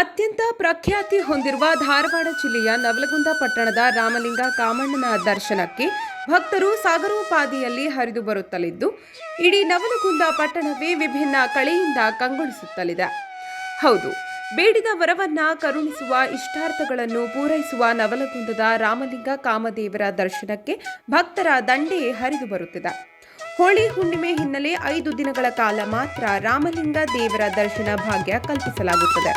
ಅತ್ಯಂತ ಪ್ರಖ್ಯಾತಿ ಹೊಂದಿರುವ ಧಾರವಾಡ ಜಿಲ್ಲೆಯ ನವಲಗುಂದ ಪಟ್ಟಣದ ರಾಮಲಿಂಗ ಕಾಮಣ್ಣನ ದರ್ಶನಕ್ಕೆ ಭಕ್ತರು ಸಾಗರೋಪಾದಿಯಲ್ಲಿ ಹರಿದು ಬರುತ್ತಲಿದ್ದು, ಇಡೀ ನವಲಗುಂದ ಪಟ್ಟಣವೇ ವಿಭಿನ್ನ ಕಳೆಯಿಂದ ಕಂಗೊಳಿಸುತ್ತಲಿದೆ. ಹೌದು, ಬೇಡಿದ ವರವನ್ನ ಕರುಣಿಸುವ ಇಷ್ಟಾರ್ಥಗಳನ್ನು ಪೂರೈಸುವ ನವಲಗುಂದದ ರಾಮಲಿಂಗ ಕಾಮದೇವರ ದರ್ಶನಕ್ಕೆ ಭಕ್ತರ ದಂಡೇ ಹರಿದು ಬರುತ್ತಿದೆ. ಹೋಳಿ ಹುಣ್ಣಿಮೆ ಹಿನ್ನೆಲೆ ಐದು ದಿನಗಳ ಕಾಲ ಮಾತ್ರ ರಾಮಲಿಂಗ ದೇವರ ದರ್ಶನ ಭಾಗ್ಯ ಕಲ್ಪಿಸಲಾಗುತ್ತದೆ.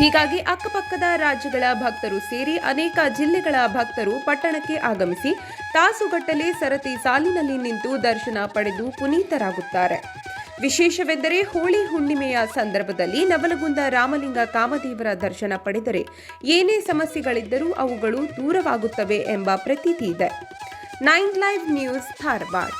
ಹೀಗಾಗಿ ಅಕ್ಕಪಕ್ಕದ ರಾಜ್ಯಗಳ ಭಕ್ತರು ಸೇರಿ ಅನೇಕ ಜಿಲ್ಲೆಗಳ ಭಕ್ತರು ಪಟ್ಟಣಕ್ಕೆ ಆಗಮಿಸಿ ತಾಸುಗಟ್ಟಲೆ ಸರತಿ ಸಾಲಿನಲ್ಲಿ ನಿಂತು ದರ್ಶನ ಪಡೆದು ಪುನೀತರಾಗುತ್ತಾರೆ. ವಿಶೇಷವೆಂದರೆ ಹೋಳಿ ಹುಣ್ಣಿಮೆಯ ಸಂದರ್ಭದಲ್ಲಿ ನವಲಗುಂದ ರಾಮಲಿಂಗ ಕಾಮದೇವರ ದರ್ಶನ ಪಡೆದರೆ ಏನೇ ಸಮಸ್ಯೆಗಳಿದ್ದರೂ ಅವುಗಳು ದೂರವಾಗುತ್ತವೆ ಎಂಬ ಪ್ರತೀತಿ ಇದೆ. Nine live news Dharwad.